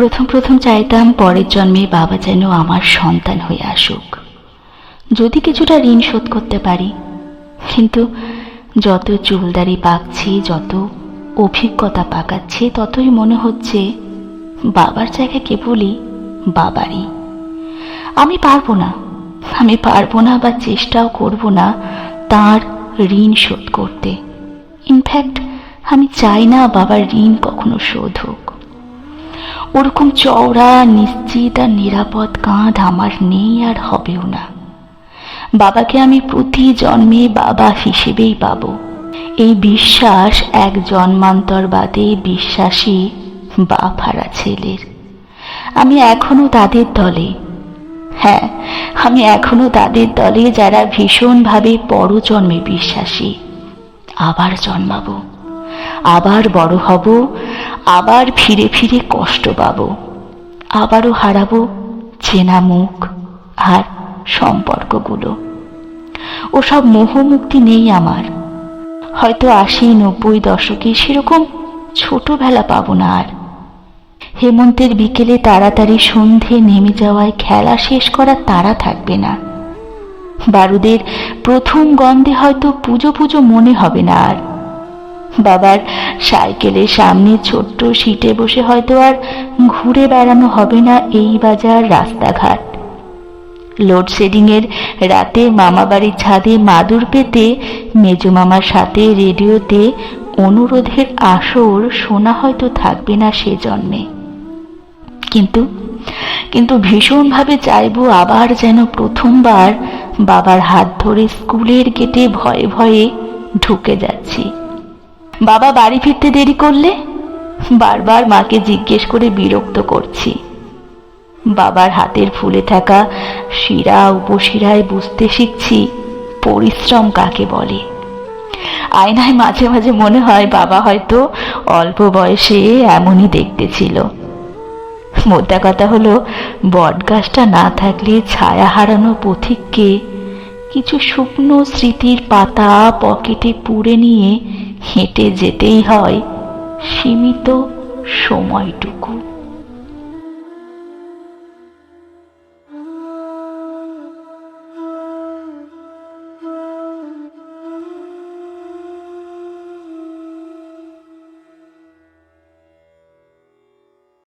প্রথম প্রথম চাইতাম পরের জন্মে বাবা যেন আমার সন্তান হয়ে আসুক। যদি কিছুটা ঋণ শোধ করতে পারি, কিন্তু যত চুলদারি পাকছি, যত অভিজ্ঞতা পাকাচ্ছে, ততই মনে হচ্ছে বাবার জায়গা কেবলই বাবারই। আমি পারব না, আমি পারব না বা চেষ্টাও করব না তার ঋণ শোধ করতে। ইনফ্যাক্ট আমি চাই না বাবার ঋণ কখনো শোধ হোক। ওরকম চওড়া, নিশ্চিত আর নিরাপদ কাঁধ আমার নেই আর হবেও না। বাবাকে আমি প্রতি জন্মে বাবা হিসেবেই পাব। এই বিশ্বাস এক জন্মান্তর বাদে বিশ্বাসী বাপ হারা ছেলের। আমি এখনও তাদের দলে। হ্যাঁ আমি এখনও তাদের দলে যারা ভীষণভাবে পরজন্মে বিশ্বাসী। আবার জন্মাবো। আবার বড় হব। আবার ফিরে ফিরে কষ্ট পাবো। আবারও হারাবো চেনা মুখ আর সম্পর্কগুলো। ওসব মোহমুক্তি নেই আমার। হয়তো আশি, নব্বই দশকে সেরকম ছোটবেলা পাবো না আর। হেমন্তের বিকেলে তাড়াতাড়ি সন্ধে নেমে যাওয়ায় খেলা শেষ করার তারা থাকবে না। বারুদের প্রথম গন্ধে হয়তো পুজো পুজো মনে হবে না আর। বাবার সাইকেলের সামনে ছোট্ট সিটে বসে হয়তো আর ঘুরে বেড়ানো হবে না এই বাজার রাস্তাঘাট। লোডশেডিংয়ের রাতে মামাবাড়ির ছাদে মাদুর পেতে মেজো মামার সাথে রেডিওতে অনুরোধের আসর শোনা হয়তো থাকবে না সে জন্মে। কিন্তু কিন্তু ভীষণভাবে চাইব আবার যেন প্রথমবার বাবার হাত ধরে স্কুলের গেটে ভয়ে ভয়ে ঢুকে যাচ্ছি। বাবা বাড়ি ফিরতে দেরি করলে? বারবার মাকে জিজ্ঞেস করে বিরক্ত করছি। বাবার হাতের ফুলে থাকা শিরা উপশিরায় বুঝতে শিখছি পরিশ্রম কাকে বলে। আয়নায় মাঝে মাঝে মনে হয় বাবা হয়তো অল্প বয়সে এমনই দেখতে ছিল। মোদ্দা কথা হলো, বটগাছটা না থাকলে ছায়া হারানো পথিককে কিছু শুকনো স্মৃতির পাতা পকেটে পুড়ে নিয়ে হেঁটে যেতেই হয়। সীমিত সময়টুকু।